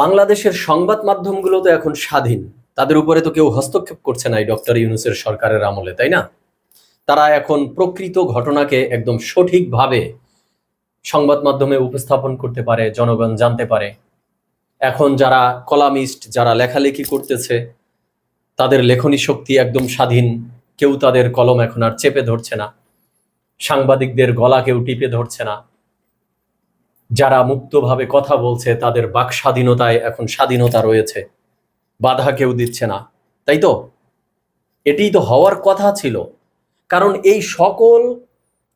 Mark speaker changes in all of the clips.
Speaker 1: বাংলাদেশের সংবাদ মাধ্যমগুলো তো এখন স্বাধীন। তাদের উপরে তো কেউ হস্তক্ষেপ করছে না এই ডক্টর ইউনুসের সরকারের আমলে, তাই না? তারা এখন প্রকৃত ঘটনাকে একদম সঠিকভাবে সংবাদ মাধ্যমে উপস্থাপন করতে পারে, জনগণ জানতে পারে। এখন যারা কলামিস্ট, যারা লেখালেখি করতেছে, তাদের লেখনী শক্তি একদম স্বাধীন। কেউ তাদের কলম এখন আর চেপে ধরছে না। সাংবাদিকদের গলা কেউ টিপে ধরছে না। যারা মুক্তভাবে কথা বলছে, তাদের বাক স্বাধীনতায় এখন স্বাধীনতা রয়েছে। বাধা কেউ দিচ্ছে না। তাই তো? এটাই তো হওয়ার কথা ছিল। কারণ এই সকল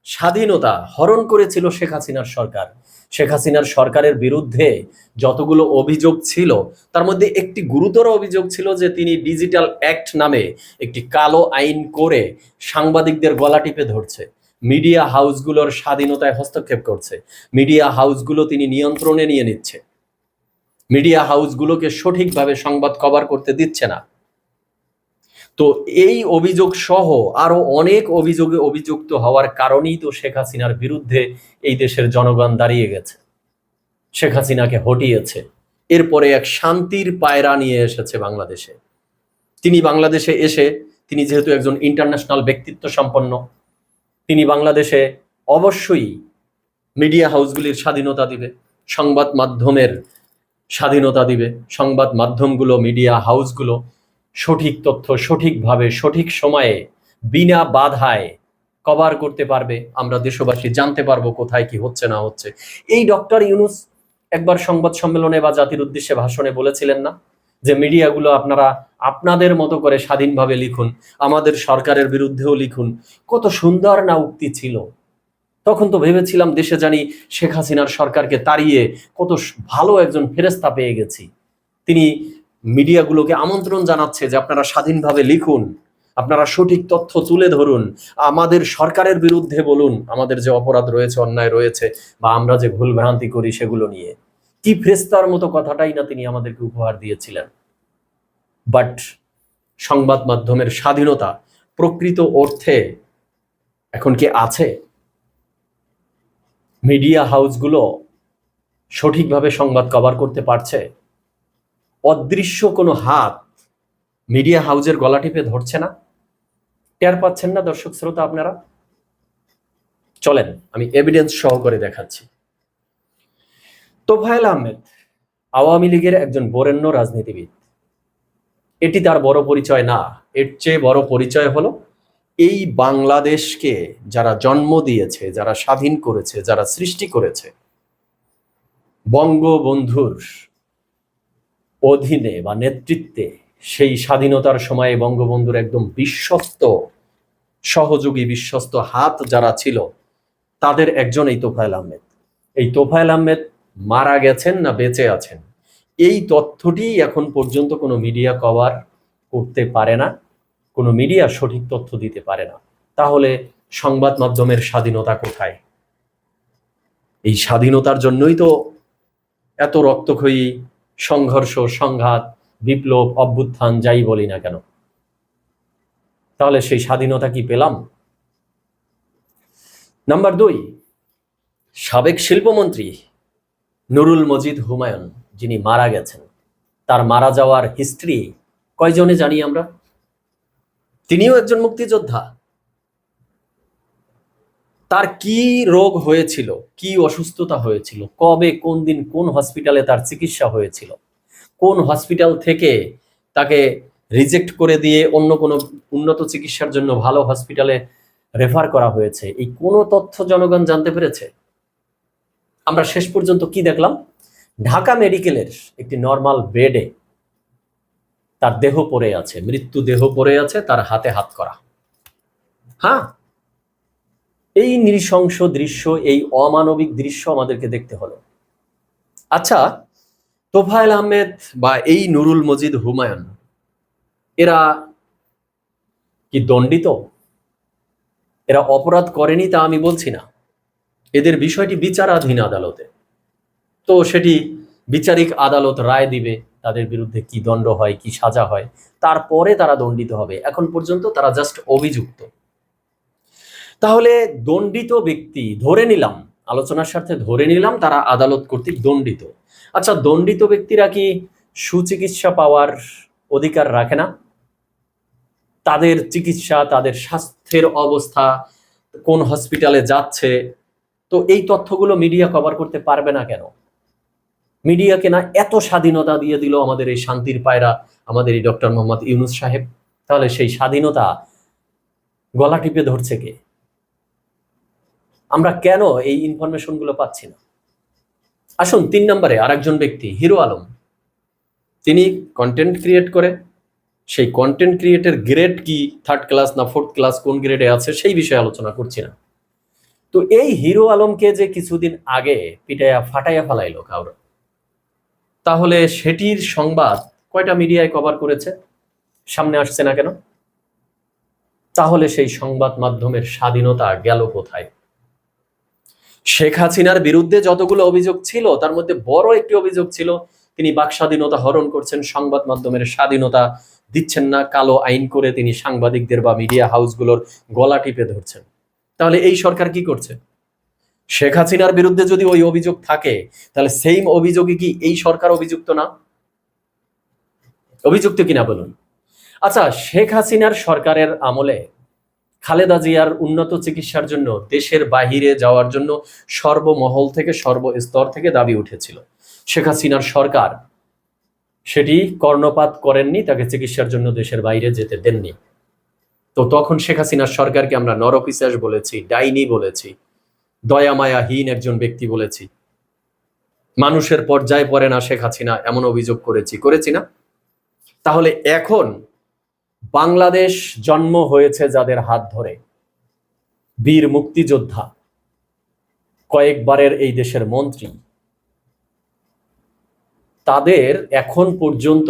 Speaker 1: স্বাধীনতা হরণ করেছিল শেখ হাসিনার সরকার। শেখ হাসিনার সরকারের বিরুদ্ধে যতগুলো অভিযোগ ছিল, তার মধ্যে একটি গুরুতর অভিযোগ ছিল যে তিনি ডিজিটাল অ্যাক্ট নামে একটি কালো আইন করে সাংবাদিকদের গলা টিপে ধরছে। মিডিয়া হাউসগুলোর স্বাধীনতায় হস্তক্ষেপ করছে। মিডিয়া হাউসগুলো তিনি নিয়ন্ত্রণে নিয়ে নিচ্ছে। মিডিয়া হাউসগুলোকে সঠিকভাবে সংবাদ কভার করতে দিচ্ছে না। তো এই অভিযোগ সহ আরও অনেক অভিযোগে অভিযুক্ত হওয়ার কারণেই তো শেখ হাসিনার বিরুদ্ধে এই দেশের জনগণ দাঁড়িয়ে গেছে। শেখ হাসিনাকে হটিয়েছে। এরপরে এক শান্তির পায়রা নিয়ে এসেছে বাংলাদেশে। তিনি বাংলাদেশে এসে তিনি যেহেতু একজন ইন্টারন্যাশনাল ব্যক্তিত্ব সম্পন্ন তিনি বাংলাদেশে অবশ্যই মিডিয়া হাউসগুলির স্বাধীনতা দিবে, সংবাদ মাধ্যমের স্বাধীনতা দিবে, সংবাদ মাধ্যমগুলো মিডিয়া হাউসগুলো সঠিক তথ্য সঠিকভাবে, সঠিক সময়ে, বিনা বাধায় কভার করতে পারবে। আমরা দেশবাসী জানতে পারব কোথায় কি হচ্ছে না হচ্ছে। এই ডক্টর ইউনুস একবার সংবাদ সম্মেলনে বা জাতির উদ্দেশ্যে ভাষণে বলেছিলেন না যে মিডিয়াগুলো আপনারা আপনাদের মতো করে স্বাধীনভাবে লিখুন, আমাদের সরকারের বিরুদ্ধেও লিখুন। কত সুন্দর না উক্তি ছিল। তখন তো ভেবেছিলাম দেশে জানি শেখ হাসিনার সরকারকে তাড়িয়ে কত ভালো একজন ফেরেস্তা পেয়ে গেছি। তিনি মিডিয়াগুলোকে আমন্ত্রণ জানাচ্ছে যে আপনারা স্বাধীনভাবে লিখুন, আপনারা সঠিক তথ্য তুলে ধরুন, আমাদের সরকারের বিরুদ্ধে বলুন, আমাদের যে অপরাধ রয়েছে, অন্যায় রয়েছে, বা আমরা যে ভুল ভ্রান্তি করি সেগুলো নিয়ে। কি ফ্রেস্তার মতো কথাটাই না তিনি আমাদেরকে উপহার দিয়েছিলেন। বাট সংবাদ মাধ্যমের স্বাধীনতা প্রকৃত অর্থে এখন কি আছে? মিডিয়া হাউসগুলো সঠিকভাবে সংবাদ কভার করতে পারছে? অদৃশ্য কোনো হাত মিডিয়া হাউজের গলা টিপে ধরছে না? টের পাচ্ছেন না দর্শক শ্রোতা আপনারা? চলেন, আমি এভিডেন্স সহ করে দেখাচ্ছি। তোফায়েল আহমেদ, আওয়ামী লীগের একজন বরেণ্য রাজনীতিবিদ। এটি তার বড় পরিচয় না, এর চেয়ে বড় পরিচয় হলো এই বাংলাদেশকে যারা জন্ম দিয়েছে, যারা স্বাধীন করেছে, যারা সৃষ্টি করেছে, বঙ্গবন্ধুর অধীনে বা নেতৃত্বে সেই স্বাধীনতার সময়ে বঙ্গবন্ধুর একদম বিশ্বস্ত, সহযোগী, বিশ্বস্ত হাত যারা ছিল, তাদের একজন এই তোফায়েল আহমেদ। এই তোফায়েল আহমেদ মারা গেছেন না বেঁচে আছেন? এই তথ্যটি এখন পর্যন্ত কোনো মিডিয়া কভার করতে পারে না, কোনো মিডিয়া সঠিক তথ্য দিতে পারে না। তাহলে সংবাদ মাধ্যমের স্বাধীনতা কোথায়? এই স্বাধীনতার জন্যই তো এত রক্তক্ষয়ী, সংঘর্ষ, সংঘাত, বিপ্লব, অভ্যুত্থান, যাই বলি না কেন। তাহলে সেই স্বাধীনতা কি পেলাম? নাম্বার দুই, সাবেক শিল্পমন্ত্রী নুরুল মজিদ হুমায়ুন, যিনি মারা গেছেন, তার মারা যাওয়ার হিস্ট্রি কয়জনে জানি আমরা? তিনিও একজন মুক্তিযোদ্ধা। তার কি রোগ হয়েছিল, কি অসুস্থতা হয়েছিল, কবে, কোন দিন, কোন হসপিটালে তার চিকিৎসা হয়েছিল, কোন হসপিটাল থেকে তাকে রিজেক্ট করে দিয়ে অন্য কোনো উন্নত চিকিৎসার জন্য ভালো হসপিটালে রেফার করা হয়েছে, এই কোনো তথ্য জনগণ জানতে পেরেছে? আমরা শেষ পর্যন্ত কি দেখলাম? ঢাকা মেডিকেলের একটি নর্মাল বেডে তার দেহ পড়ে আছে, মৃত্যু দেহ পড়ে আছে তার হাতে হাত করা। হ্যাঁ? এই নৃশংস দৃশ্য, এই অমানবিক দৃশ্য আমাদেরকে দেখতে হলো। আচ্ছা তোফায়েল আহমেদ বা এই নুরুল মজিদ হুমায়ুন, এরা কি দণ্ডিত? এরা অপরাধ করেনি তা আমি বলছি না। এদের বিষয়টি বিচারাধীন আদালতে। তো সেটি বিচারিক আদালত রায় দিবে, তাদের বিরুদ্ধে কি দণ্ড হয়, কি সাজা হয়, তারপরে তারা দণ্ডিত হবে। এখন পর্যন্ত তারা জাস্ট অভিযুক্ত। তাহলে দণ্ডিত ব্যক্তি ধরে নিলাম, আলোচনার স্বার্থে ধরে নিলাম তারা আদালত কর্তৃক দণ্ডিত। আচ্ছা দণ্ডিত ব্যক্তিরা কি সুচিকিৎসা পাওয়ার অধিকার রাখে না? তাদের চিকিৎসা, তাদের স্বাস্থ্যের অবস্থা, কোন হসপিটালে যাচ্ছে তো এই তথ্যগুলো মিডিয়া কভার করতে পারবে না কেন? মিডিয়াকে না এত স্বাধীনতা দিয়ে দিল আমাদের এই শান্তির পায়রা, আমাদের এই ডক্টর মোহাম্মদ ইউনুস সাহেব। তাহলে সেই স্বাধীনতা গলা টিপে ধরছে কে? আমরা কেন এই ইনফরমেশনগুলো পাচ্ছি না? আসুন, তিন নম্বরে আরেকজন ব্যক্তি, হিরো আলম। তিনি কন্টেন্ট ক্রিয়েট করে। সেই কন্টেন্ট ক্রিয়েটের গ্রেড কি? থার্ড ক্লাস না ফোর্থ ক্লাস কোন গ্রেডে আছে? সেই বিষয়ে আলোচনা করছি না। তো এই হিরো আলমকে যে কিছুদিন আগে পিটাইয়া ফাটাইয়া ফালাইলো কাউর, তাহলে সেটির সংবাদ কয়টা মিডিয়ায় কভার করেছে? সামনে আসছে না কেন? তাহলে সেই সংবাদ মাধ্যমের স্বাধীনতা গেল কোথায়? শেখ হাসিনার বিরুদ্ধে যতগুলো অভিযোগ ছিল, তার মধ্যে বড় একটি অভিযোগ ছিল, তিনি বাক স্বাধীনতা হরণ করছেন, সংবাদ মাধ্যমের স্বাধীনতা দিচ্ছেন না, কালো আইন করে তিনি সাংবাদিকদের বা মিডিয়া হাউসগুলোর গলা টিপে ধরছেন। তাহলে এই সরকার কি করছে? শেখ হাসিনার বিরুদ্ধে যদি ওই অভিযোগ থাকে, তাহলে সেইম অভিযোগে কি এই সরকার অভিযুক্ত না? অভিযুক্ত কিনা বলুন? আচ্ছা শেখ হাসিনার সরকারের আমলে খালেদা জিয়ার উন্নত চিকিৎসার জন্য, দেশের বাহিরে যাওয়ার জন্য সর্বমহল থেকে সর্বস্তর থেকে দাবি উঠেছিল। শেখ হাসিনার সরকার সেটি কর্ণপাত করেননি, তাকে চিকিৎসার জন্য দেশের বাইরে যেতে দেননি। তো তখন শেখ হাসিনার সরকারকে আমরা নরপিসাস বলেছি, ডাইনি বলেছি, দয়ামায়াহীন একজন ব্যক্তি বলেছি। মানুষের পর্যায়ে পড়ে না শেখ হাসিনা, এমন অভিযোগ করেছি। করেছি না? তাহলে এখন বাংলাদেশ জন্ম হয়েছে যাদের হাত ধরে। বীর মুক্তিযোদ্ধা, কয়েকবারের এই দেশের মন্ত্রী। তাদের এখন পর্যন্ত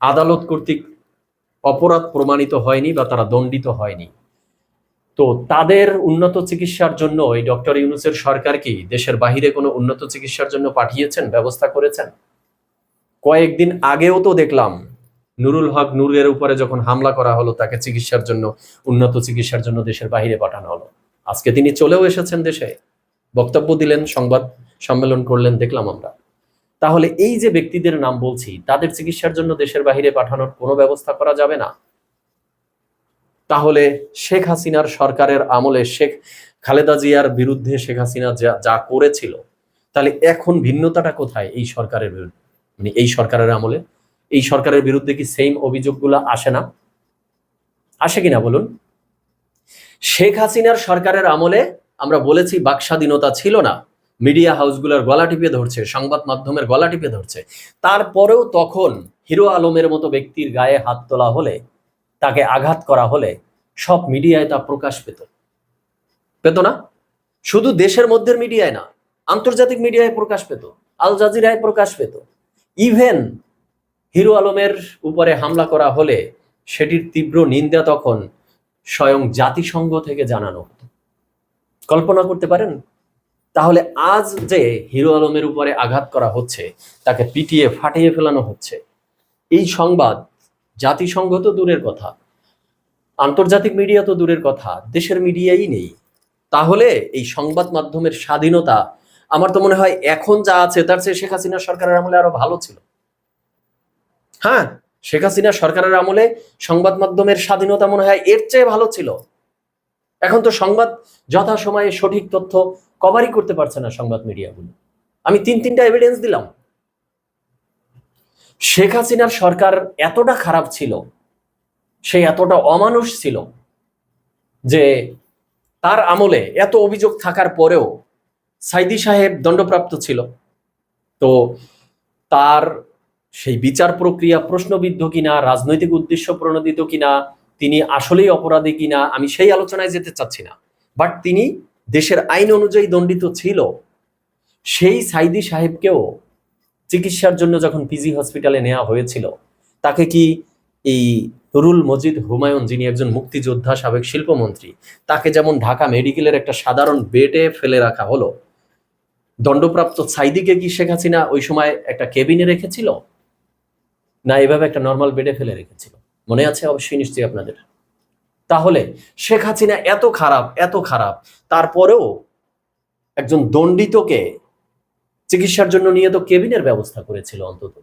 Speaker 1: আদালত কর্তৃক অপরাধ প্রমাণিত হয়নি বা তারা দণ্ডিত হয়নি। তো তাদের উন্নত চিকিৎসার জন্য এই ডক্টর ইউনুসের সরকার কি দেশের বাহিরে কোনো উন্নত চিকিৎসার জন্য পাঠিয়েছেন, ব্যবস্থা করেছেন? কয়েকদিন আগেও তো দেখলাম নুরুল হক নুরের উপরে যখন হামলা করা হলো, তাকে চিকিৎসার জন্য, উন্নত চিকিৎসার জন্য দেশের বাহিরে পাঠানো হলো। আজকে তিনি চলেও এসেছেন দেশে। বক্তব্য দিলেন, সংবাদ সম্মেলন করলেন, দেখলাম আমরা। তাহলে এই যে ব্যক্তিদের নাম বলছি, তাদের চিকিৎসার জন্য দেশের বাহিরে পাঠানোর কোনো ব্যবস্থা করা যাবে না? তাহলে শেখ হাসিনার সরকারের আমলে শেখ খালেদা জিয়ার বিরুদ্ধে শেখ হাসিনা যা যা করেছিল, তাহলে এখন ভিন্নতাটা কোথায় এই সরকারের বিরুদ্ধে মানে এই সরকারের আমলে? এই সরকারের বিরুদ্ধে কি সেম অভিযোগগুলো আসে না? আসে কিনা বলুন? শেখ হাসিনার সরকারের আমলে আমরা বলেছি বাক স্বাধীনতা ছিল না। মিডিয়া হাউসগুলোর গলা টিপে ধরছে, সংবাদ মাধ্যমের গলা টিপে ধরছে। তারপরেও তখন হিরো আলমের মতো ব্যক্তির গায়ে হাত তোলা হলে, তাকে আঘাত করা হলে সব মিডিয়ায় তা প্রকাশ পেত। পেত না? শুধু দেশের মধ্যের মিডিয়ায় না, আন্তর্জাতিক মিডিয়ায় প্রকাশ পেত, আল জাজিরায় প্রকাশ পেত। ইভেন হিরো আলমের উপরে হামলা করা হলে সেটির তীব্র নিন্দা তখন স্বয়ং জাতিসংঘ থেকে জানানো হতো। কল্পনা করতে পারেন? তাহলে আজ যে হিরো আলমের উপরে আঘাত করা হচ্ছে, তাকে পিটিয়ে ফাটিয়ে ফেলানো হচ্ছে। এই সংবাদ জাতিসংঘ তো দূরের কথা, আন্তর্জাতিক মিডিয়া তো দূরের কথা, দেশের মিডিয়াই নেই। তাহলে এই সংবাদ মাধ্যমের স্বাধীনতা, আমার তো মনে হয় এখন যা আছে, তার চেয়ে শেখ হাসিনা সরকারের আমলে আরও ভালো ছিল। হ্যাঁ শেখ হাসিনা সরকারের আমলে সংবাদ মাধ্যমের স্বাধীনতা মনে হয় এর চেয়ে ভালো ছিল। এখন তো সংবাদ যথাসময়ে সঠিক তথ্য কভারই করতে পারছে না সংবাদ মিডিয়াগুলো। আমি তিন তিনটা এভিডেন্স দিলাম। শেখ হাসিনার সরকার এতটা খারাপ ছিল, সে এতটা অমানুষ ছিল যে তার আমলে এত অভিযোগ থাকার পরেও সাইদি সাহেব দণ্ডপ্রাপ্ত ছিল। তো তার সেই বিচার প্রক্রিয়া প্রশ্নবিদ্ধ কিনা, রাজনৈতিক উদ্দেশ্য প্রণোদিত কিনা, তিনি আসলেই অপরাধী কিনা, আমি সেই আলোচনায় যেতে চাচ্ছি না। বাট তিনি দেশের আইন অনুযায়ী দণ্ডিত ছিল, সেই সাইদি সাহেবকেও চিকিৎসার জন্য যখন পিজি হসপিটালে নেওয়া হয়েছিল, তাকে কি এই নুরুল মজিদ হুমায়ুন, যিনি একজন মুক্তিযোদ্ধা, সাবেক শিল্পমন্ত্রী, তাকে যেমন ঢাকা মেডিকেলের একটা সাধারণ বেডে ফেলে রাখা হলো, দণ্ডপ্রাপ্ত সাইদিকে কি শেখ হাসিনা ওই সময় একটা কেবিনে রেখেছিল? না, এভাবে একটা নর্মাল বেডে ফেলে রেখেছিল? মনে আছে? অবশ্যই নিশ্চয়ই আপনাদের। তাহলে শেখ হাসিনা এত খারাপ এত খারাপ। তারপরেও একজন দণ্ডিতকে চিকিৎসার জন্য নিয়ে তো কেবিনের ব্যবস্থা করেছিল অন্তত।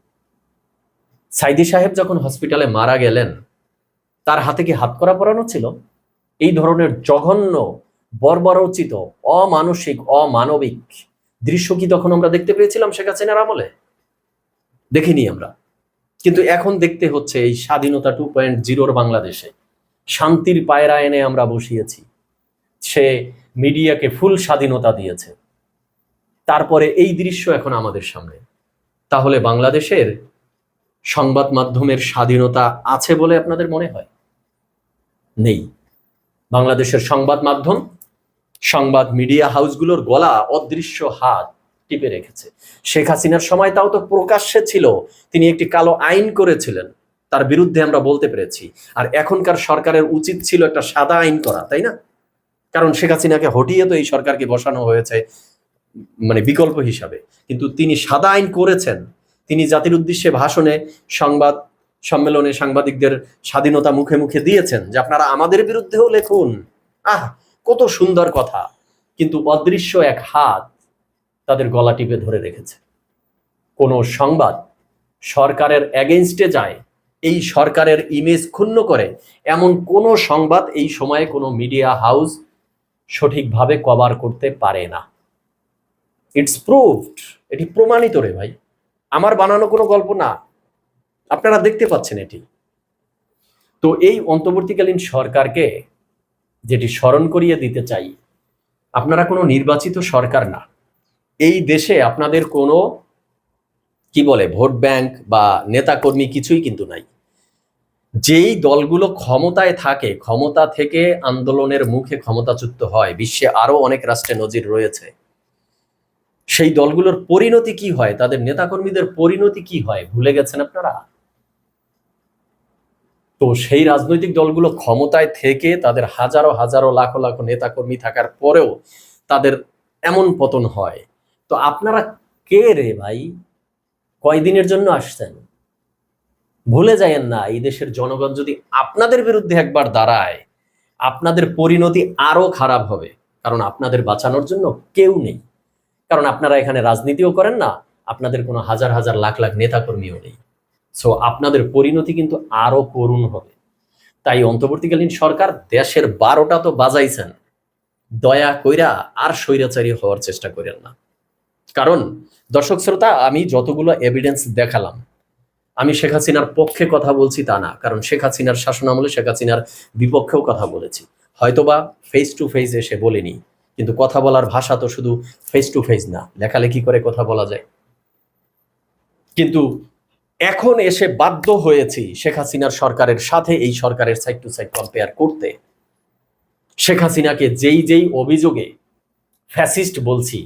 Speaker 1: সাইদি সাহেব যখন হসপিটালে মারা গেলেন, তার হাতে কি হাত করা পরানো ছিল? এই ধরনের জঘন্য, বর্বরোচিত, অমানসিক, অমানবিক দৃশ্য কি তখন আমরা দেখতে পেয়েছিলাম শেখ হাসিনার আমলে? দেখিনি আমরা। কিন্তু এখন দেখতে হচ্ছে এই স্বাধীনতা টু পয়েন্ট জিরোর বাংলাদেশে। শান্তির পায়রা এনে আমরা বসিয়েছি। সে মিডিয়াকে ফুল স্বাধীনতা দিয়েছে। তারপরে এই দৃশ্য এখন আমাদের সামনে। তাহলে বাংলাদেশের সংবাদ মাধ্যমের স্বাধীনতা আছে বলে আপনাদের মনে হয়? নেই। বাংলাদেশের সংবাদ মাধ্যম, সংবাদ মিডিয়া হাউসগুলোর গলা অদৃশ্য হাত টিপে রেখেছে। শেখ হাসিনার সময় তাও তো প্রকাশ্যে ছিল। তিনি একটি কালো আইন করেছিলেন। তার বিরুদ্ধে আমরা বলতে পেরেছি। আর এখনকার সরকারের উচিত ছিল একটা সাদা আইন করা, তাই না? কারণ শেখ হাসিনাকে হটিয়ে তো এই সরকারকে বসানো হয়েছে মানে বিকল্প হিসাবে। কিন্তু তিনি সাদা আইন করেছেন। তিনি জাতির উদ্দেশ্যে ভাষণে সংবাদ সম্মেলনে সাংবাদিকদের স্বাধীনতা মুখে মুখে দিয়েছেন যে আপনারা আমাদের বিরুদ্ধেও লেখুন। আহ, কত সুন্দর কথা। কিন্তু অদৃশ্য এক হাত তাদের গলা টিপে ধরে রেখেছে। কোনো সংবাদ সরকারের এগেনস্টে যায় এই সরকারের ইমেজ ক্ষুণ্ণ করে। এমন কোনো সংবাদ এই সময়ে কোনো মিডিয়া হাউস সঠিকভাবে কভার করতে পারে না। ইটস প্রুভড এটি প্রমাণিত রে ভাই। আমার বানানো কোনো গল্প না। আপনারা দেখতে পাচ্ছেন এটি। তো এই অন্তর্বর্তীকালীন সরকারকে যেটি স্মরণ করিয়ে দিতে চাই, আপনারা কোনো নির্বাচিত সরকার না। এই দেশে আপনাদের কোনো কি বলে, ভোট ব্যাংক বা নেতাকর্মী কিছুই কিন্তু নাই। যেই দলগুলো ক্ষমতায় থাকে, ক্ষমতা থেকে আন্দোলনের মুখে ক্ষমতাচ্যুত হয়, বিশ্বে আরও অনেক রাষ্ট্রে নজির রয়েছে, সেই দলগুলোর পরিণতি কি হয়, তাদের নেতাকর্মীদের পরিণতি কি হয়, ভুলে গেছেন আপনারা? তো সেই রাজনৈতিক দলগুলো ক্ষমতায় থেকে তাদের হাজারো হাজারো লাখো লাখো নেতাকর্মী থাকার পরেও তাদের এমন পতন হয়। তো আপনারা কে রে ভাই? কয়দিনের জন্য আসছেন? ভুলে যায়েন না, এই দেশের জনগণ যদি আপনাদের বিরুদ্ধে একবার দাঁড়ায়, আপনাদের পরিণতি আরও খারাপ হবে। কারণ আপনাদের বাঁচানোর জন্য কেউ নেই। কারণ আপনারা এখানে রাজনীতিও করেন না, আপনাদের কোনো হাজার হাজার লাখ লাখ নেতাকর্মীও নেই। সো আপনাদের পরিণতি কিন্তু আরও করুণ হবে। তাই অন্তর্বর্তীকালীন সরকার দেশের বারোটা তো বাজাইছেন। দয়া কইরা আর স্বৈরাচারী হওয়ার চেষ্টা করেন না। কারণ দর্শক শ্রোতা, আমি যতগুলো এভিডেন্স দেখালাম, আমি শেখ হাসিনার পক্ষে কথা বলছি তা না, কারণ শেখ হাসিনার শাসন আমলে শেখ হাসিনার বিপক্ষেও কথা বলেছি। হয়তোবা ফেস টু ফেস এসে বলিনি, কিন্তু কথা বলার ভাষা তো শুধু ফেস টু ফেস না, লেখালেখি করে কথা বলা যায়। কিন্তু এখন এসে বাধ্য হয়েছি শেখ হাসিনার সরকারের সাথে এই সরকারের সাইড টু সাইড কম্পেয়ার করতে। শেখ হাসিনাকে যেই যেই অভিযোগে ফ্যাসিস্ট বলছি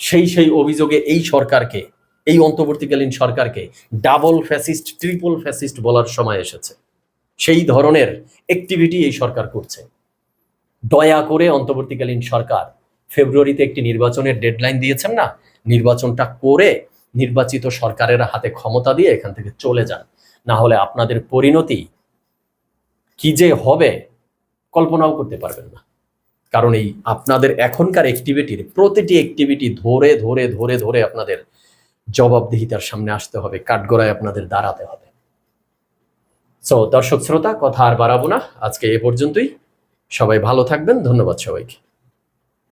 Speaker 1: সেই সেই অভিযোগে এই সরকারকে, এই অন্তর্বর্তীকালীন সরকারকে ডাবল ফ্যাসিস্ট ট্রিপল ফ্যাসিস্ট বলার সময় এসেছে। সেই ধরনের অ্যাক্টিভিটি এই সরকার করছে। দয়া করে অন্তর্বর্তীকালীন সরকার, ফেব্রুয়ারিতে একটি নির্বাচনের ডেডলাইন দিয়েছেন না? নির্বাচনটা করে নির্বাচিত সরকারের হাতে ক্ষমতা দিয়ে এখান থেকে চলে যান। না হলে আপনাদের পরিণতি কি যে হবে, কল্পনাও করতে পারবেন না। কারণ এই আপনাদের এখনকার অ্যাক্টিভিটির প্রতিটি অ্যাক্টিভিটি ধরে ধরে ধরে ধরে আপনাদের জবাবদিহিতার সামনে আসতে হবে, কাঠগড়ায় আপনাদের দাঁড়াতে হবে। সো দর্শক শ্রোতা, কথা আর বাড়াবো না। আজকে এ পর্যন্তই। সবাই ভালো থাকবেন। ধন্যবাদ সবাইকে।